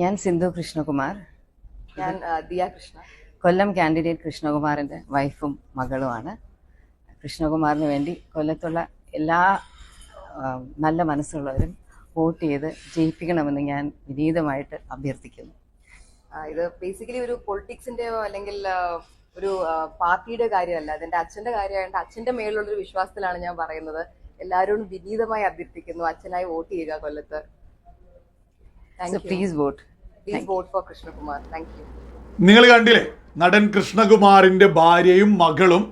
ഞാൻ സിന്ധു കൃഷ്ണകുമാർ. ഞാൻ ദിയ കൃഷ്ണ. കൊല്ലം കാൻഡിഡേറ്റ് കൃഷ്ണകുമാറിന്റെ വൈഫും മകളുമാണ്. കൃഷ്ണകുമാറിന് വേണ്ടി കൊല്ലത്തുള്ള എല്ലാ നല്ല മനസ്സുള്ളവരും വോട്ട് ചെയ്ത് ജയിപ്പിക്കണമെന്ന് ഞാൻ വിനീതമായിട്ട് അഭ്യർത്ഥിക്കുന്നു. ഇത് ബേസിക്കലി ഒരു പൊളിറ്റിക്സിന്റെയോ അല്ലെങ്കിൽ ഒരു പാർട്ടിയുടെ കാര്യമല്ല. അതെന്റെ അച്ഛന്റെ കാര്യമായതുകൊണ്ട് അച്ഛന്റെ മേലുള്ളൊരു വിശ്വാസത്തിലാണ് ഞാൻ പറയുന്നത്. എല്ലാവരോടും വിനീതമായി അഭ്യർത്ഥിക്കുന്നു അച്ഛനായി വോട്ട് ചെയ്യുക കൊല്ലത്ത്. So please vote please vote for Krishnakumar thank you നിങ്ങൾ കണ്ടില്ലേ? നടൻ കൃഷ്ണകുമാറിന്റെ ഭാര്യയും മകളും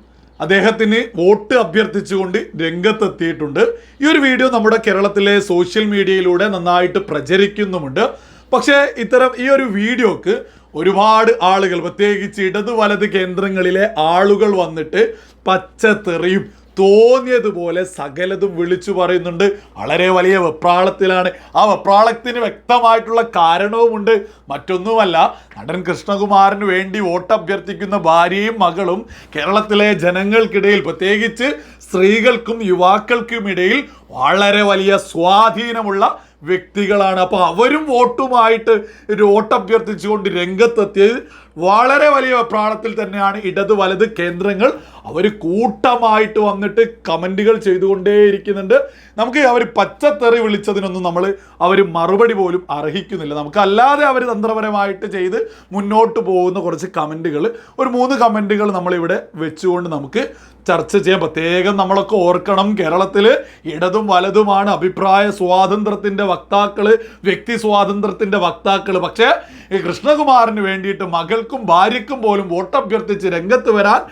അദ്ദേഹത്തിന് വോട്ട് അഭ്യർത്ഥിച്ചുകൊണ്ട് രംഗത്തെത്തിയിട്ടുണ്ട്. ഈ ഒരു വീഡിയോ നമ്മുടെ കേരളത്തിലെ സോഷ്യൽ മീഡിയയിലൂടെ നന്നായിട്ട് പ്രചരിക്കുന്നുമുണ്ട്. പക്ഷേ ഇത്തരം ഈ ഒരു വീഡിയോക്ക് ഒരുപാട് ആളുകൾ പ്രത്യേകിച്ച് ഇടത് വലത് കേന്ദ്രങ്ങളിലെ ആളുകൾ വന്നിട്ട് പച്ചത്തെറിയും തോന്നിയതുപോലെ സകലതും വിളിച്ചു പറയുന്നുണ്ട്. വളരെ വലിയ വെപ്രാളത്തിലാണ്. ആ വെപ്രാളത്തിന് വ്യക്തമായിട്ടുള്ള കാരണവുമുണ്ട്. മറ്റൊന്നുമല്ല നടൻ കൃഷ്ണകുമാറിന് വേണ്ടി വോട്ട് അഭ്യർത്ഥിക്കുന്ന ഭാര്യയും മകളും കേരളത്തിലെ ജനങ്ങൾക്കിടയിൽ പ്രത്യേകിച്ച് സ്ത്രീകൾക്കും യുവാക്കൾക്കും ഇടയിൽ വളരെ വലിയ സ്വാധീനമുള്ള വ്യക്തികളാണ്. അപ്പോൾ അവരും വോട്ടുമായിട്ട് ഒരു വോട്ട് അഭ്യർത്ഥിച്ചുകൊണ്ട് രംഗത്തെത്തിയത് വളരെ വലിയ പ്രാണത്തിൽ തന്നെയാണ്. ഇടത് വലത് കേന്ദ്രങ്ങൾ അവർ കൂട്ടമായിട്ട് വന്നിട്ട് കമന്റുകൾ ചെയ്തുകൊണ്ടേയിരിക്കുന്നുണ്ട്. നമുക്ക് അവർ പച്ചത്തെറി വിളിച്ചതിനൊന്നും നമ്മൾ അവർ മറുപടി പോലും അർഹിക്കുന്നില്ല. നമുക്ക് അല്ലാതെ അവർ തന്ത്രപരമായിട്ട് ചെയ്ത് മുന്നോട്ട് പോകുന്ന കുറച്ച് കമന്റുകൾ ഒരു മൂന്ന് കമന്റുകൾ നമ്മളിവിടെ വെച്ചുകൊണ്ട് നമുക്ക് ചർച്ച ചെയ്യാം. പ്രത്യേകം നമ്മളൊക്കെ ഓർക്കണം കേരളത്തിൽ ഇടതും വലതുമാണ് അഭിപ്രായ സ്വാതന്ത്ര്യത്തിന്റെ വക്താക്കൾ വ്യക്തി സ്വാതന്ത്ര്യത്തിന്റെ വക്താക്കൾ പക്ഷേ ഈ കൃഷ്ണകുമാറിന് വേണ്ടിയിട്ട് മകൾക്കും ഭാര്യയ്ക്കും പോലും വോട്ടഭ്യർത്ഥിച്ച് രംഗത്ത് വരാൻ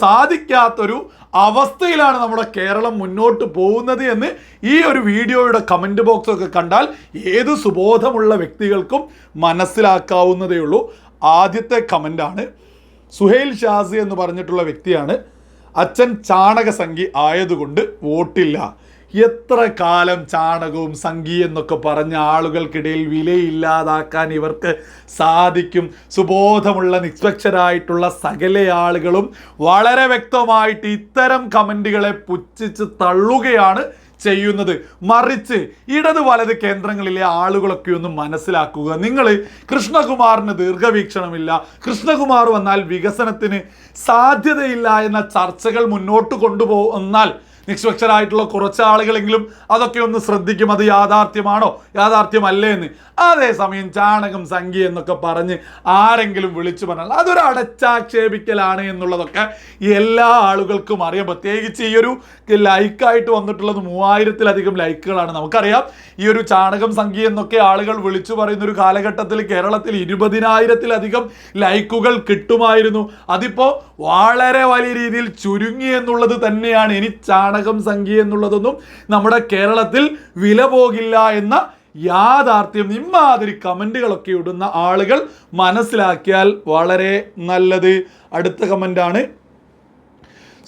സാധിക്കാത്തൊരു അവസ്ഥയിലാണ് നമ്മുടെ കേരളം മുന്നോട്ട് പോകുന്നത് എന്ന് ഈ ഒരു വീഡിയോയുടെ കമന്റ് ബോക്സൊക്കെ കണ്ടാൽ ഏത് സുബോധമുള്ള വ്യക്തികൾക്കും മനസ്സിലാക്കാവുന്നതേ ഉള്ളൂ. ആദ്യത്തെ കമന്റാണ് സുഹൈൽ ഷാസി എന്ന് പറഞ്ഞിട്ടുള്ള വ്യക്തിയാണ്. അച്ഛൻ ചാണകസംഖ്യ ആയതുകൊണ്ട് വോട്ടില്ല. എത്ര കാലം ചാണകവും സംഗീ എന്നൊക്കെ പറഞ്ഞ ആളുകൾക്കിടയിൽ വിലയില്ലാതാക്കാൻ ഇവർക്ക് സാധിക്കും. സുബോധമുള്ള നിഷ്പക്ഷരായിട്ടുള്ള സകല ആളുകളും വളരെ വ്യക്തമായിട്ട് ഇത്തരം കമന്റുകളെ പുച്ഛിച്ച് തള്ളുകയാണ് ചെയ്യുന്നത്. മറിച്ച് ഇടത് വലത് കേന്ദ്രങ്ങളിലെ ആളുകളൊക്കെ ഒന്ന് മനസ്സിലാക്കുക. നിങ്ങൾ കൃഷ്ണകുമാറിന് ദീർഘവീക്ഷണമില്ല. കൃഷ്ണകുമാർ വന്നാൽ വികസനത്തിന് സാധ്യതയില്ല എന്ന ചർച്ചകൾ മുന്നോട്ട് കൊണ്ടുപോകുന്നാൽ നിഷ്പക്ഷരായിട്ടുള്ള കുറച്ച് ആളുകളെങ്കിലും അതൊക്കെ ഒന്ന് ശ്രദ്ധിക്കും. അത് യാഥാർത്ഥ്യമാണോ? യാഥാർത്ഥ്യമല്ലേ എന്ന്. അതേസമയം ചാണകം സംഖ്യ എന്നൊക്കെ പറഞ്ഞ് ആരെങ്കിലും വിളിച്ചു പറഞ്ഞാൽ അതൊരു അടച്ചാക്ഷേപിക്കലാണ് എന്നുള്ളതൊക്കെ എല്ലാ ആളുകൾക്കും അറിയാം. പ്രത്യേകിച്ച് ഈ ഒരു ലൈക്കായിട്ട് വന്നിട്ടുള്ളത് മൂവായിരത്തിലധികം ലൈക്കുകളാണ്. നമുക്കറിയാം ഈ ഒരു ചാണകം സംഖ്യ എന്നൊക്കെ ആളുകൾ വിളിച്ചു പറയുന്ന ഒരു കാലഘട്ടത്തിൽ കേരളത്തിൽ ഇരുപതിനായിരത്തിലധികം ലൈക്കുകൾ കിട്ടുമായിരുന്നു. അതിപ്പോൾ വളരെ വലിയ രീതിയിൽ ചുരുങ്ങി എന്നുള്ളത് തന്നെയാണ്. ഇനി ചാണകം സംഖ്യ എന്നുള്ളതൊന്നും നമ്മുടെ കേരളത്തിൽ വില പോകില്ല എന്ന യാഥാർത്ഥ്യം ഇമാതിരി കമന്റുകളൊക്കെ ഇടുന്ന ആളുകൾ മനസ്സിലാക്കിയാൽ വളരെ നല്ലത്. അടുത്ത കമന്റാണ്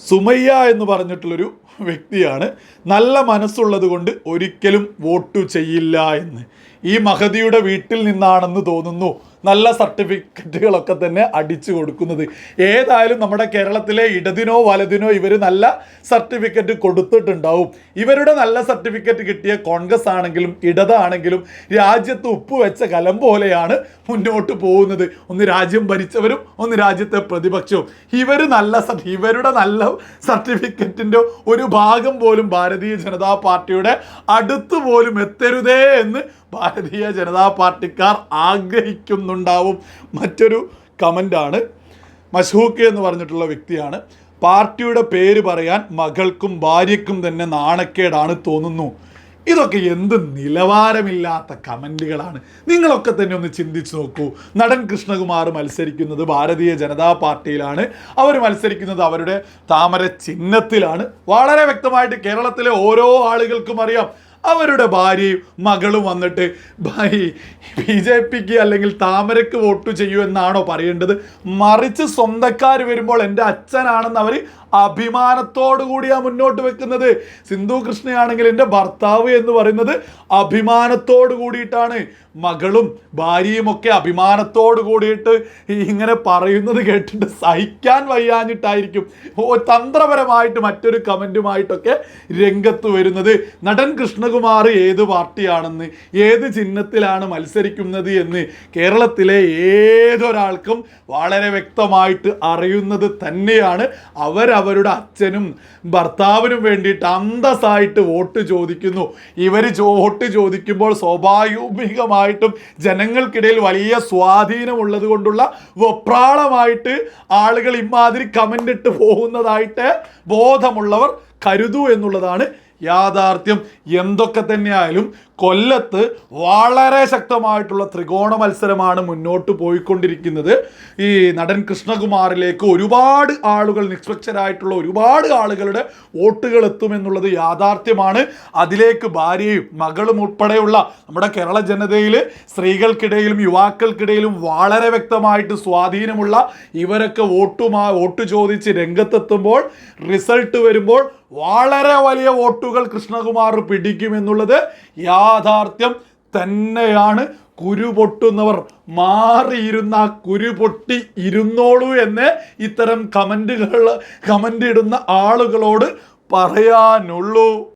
സുമയ്യ എന്ന് പറഞ്ഞിട്ടുള്ളൊരു വ്യക്തിയാണ്. നല്ല മനസ്സുള്ളത് കൊണ്ട് ഒരിക്കലും വോട്ട് ചെയ്യില്ല എന്ന്. ഈ മഹതിയുടെ വീട്ടിൽ നിന്നാണെന്ന് തോന്നുന്നു. നല്ല സർട്ടിഫിക്കറ്റുകളൊക്കെ തന്നെ അടിച്ചു കൊടുക്കുന്നത്. ഏതായാലും നമ്മുടെ കേരളത്തിലെ ഇടതിനോ വലതിനോ ഇവർ നല്ല സർട്ടിഫിക്കറ്റ് കൊടുത്തിട്ടുണ്ടാവും. ഇവരുടെ നല്ല സർട്ടിഫിക്കറ്റ് കിട്ടിയ കോൺഗ്രസ് ആണെങ്കിലും ഇടതാണെങ്കിലും രാജ്യത്ത് ഉപ്പ് വെച്ച കലം പോലെയാണ് മുന്നോട്ട് പോകുന്നത്. ഒന്ന് രാജ്യം ഭരിച്ചവരും ഒന്ന് രാജ്യത്തെ പ്രതിപക്ഷവും. ഇവർ നല്ല ഇവരുടെ നല്ല സർട്ടിഫിക്കറ്റിന്റെ ഒരു ഭാഗം പോലും ഭാരതീയ ജനതാ പാർട്ടിയുടെ അടുത്ത് പോലും എത്തരുതേ എന്ന് ഭാരതീയ ജനതാ പാർട്ടിക്കാർ ആഗ്രഹിക്കുന്നുണ്ടാവും. മറ്റൊരു കമന്റാണ് മഷൂക്ക് എന്ന് പറഞ്ഞിട്ടുള്ള വ്യക്തിയാണ്. പാർട്ടിയുടെ പേര് പറയാൻ മകൾക്കും ഭാര്യയ്ക്കും തന്നെ നാണക്കേടാണ് തോന്നുന്നു. ഇതൊക്കെ എന്ത് നിലവാരമില്ലാത്ത കമന്റുകളാണ് നിങ്ങളൊക്കെ തന്നെ ഒന്ന് ചിന്തിച്ചു നോക്കൂ. നടൻ കൃഷ്ണകുമാർ മത്സരിക്കുന്നത് ഭാരതീയ ജനതാ പാർട്ടിയിലാണ്. അവർ മത്സരിക്കുന്നത് അവരുടെ താമര ചിഹ്നത്തിലാണ്. വളരെ വ്യക്തമായിട്ട് കേരളത്തിലെ ഓരോ ആളുകൾക്കും അറിയാം. അവരുടെ ഭാര്യയും മകളും വന്നിട്ട് ബി ജെ പിക്ക് അല്ലെങ്കിൽ താമരക്ക് വോട്ട് ചെയ്യൂ എന്നാണോ പറയേണ്ടത്? മറിച്ച് സ്വന്തക്കാർ വരുമ്പോൾ എന്റെ അച്ഛനാണെന്ന് അവർ അഭിമാനത്തോടു കൂടിയാ മുന്നോട്ട് വെക്കുന്നത്. സിന്ധു കൃഷ്ണയാണെങ്കിൽ എന്റെ ഭർത്താവ് എന്ന് പറയുന്നത് അഭിമാനത്തോട് കൂടിയിട്ടാണ്. മകളും ഭാര്യയും ഒക്കെ അഭിമാനത്തോട് കൂടിയിട്ട് ഇങ്ങനെ പറയുന്നത് കേട്ടിട്ട് സഹിക്കാൻ വയ്യാഞ്ഞിട്ടായിരിക്കും. തന്ത്രപരമായിട്ട് മറ്റൊരു കമന്റുമായിട്ടൊക്കെ രംഗത്ത് വരുന്നത്. നടൻ കൃഷ്ണകുമാർ ഏത് പാർട്ടിയാണെന്ന് ഏത് ചിഹ്നത്തിലാണ് മത്സരിക്കുന്നത് എന്ന് കേരളത്തിലെ ഏതൊരാൾക്കും വളരെ വ്യക്തമായിട്ട് അറിയുന്നത് തന്നെയാണ്. അവരവരുടെ അച്ഛനും ഭർത്താവിനും വേണ്ടിയിട്ട് അന്തസ്സായിട്ട് വോട്ട് ചോദിക്കുന്നു. ഇവർ വോട്ട് ചോദിക്കുമ്പോൾ സ്വാഭാവികമായിട്ടും ജനങ്ങൾക്കിടയിൽ വലിയ സ്വാധീനമുള്ളത് കൊണ്ടുള്ള വെപ്രാളമായിട്ട് ആളുകൾ ഇമാതിരി കമന്റ് ഇട്ട് പോകുന്നതായിട്ട് ബോധമുള്ളവർ കരുതൂ എന്നുള്ളതാണ് യാഥാർത്ഥ്യം എന്തൊക്കെ തന്നെയായാലും കൊല്ലത്ത് വളരെ ശക്തമായിട്ടുള്ള ത്രികോണ മത്സരമാണ് മുന്നോട്ട് പോയിക്കൊണ്ടിരിക്കുന്നത്. ഈ നടൻ കൃഷ്ണകുമാറിലേക്ക് ഒരുപാട് ആളുകൾ നിഷ്പക്ഷരായിട്ടുള്ള ഒരുപാട് ആളുകളുടെ വോട്ടുകൾ എത്തുമെന്നുള്ളത് യാഥാർത്ഥ്യമാണ്. അതിലേക്ക് ഭാര്യയും മകളും ഉൾപ്പെടെയുള്ള നമ്മുടെ കേരള ജനതയിൽ സ്ത്രീകൾക്കിടയിലും യുവാക്കൾക്കിടയിലും വളരെ വ്യക്തമായിട്ട് സ്വാധീനമുള്ള ഇവരൊക്കെ വോട്ടുമാ വോട്ട് ചോദിച്ച് രംഗത്തെത്തുമ്പോൾ റിസൾട്ട് വരുമ്പോൾ വളരെ വലിയ വോട്ടുകൾ കൃഷ്ണകുമാർ പിടിക്കുമെന്നുള്ളത് യാഥാർത്ഥ്യം തന്നെയാണ്. കുരു പൊട്ടുന്നവർ മാറിയിരുന്ന കുരു പൊട്ടി ഇരുന്നോളൂ എന്ന് ഇത്തരം കമന്റുകൾ കമന്റ് ഇടുന്ന ആളുകളോട് പറയാനുള്ളൂ.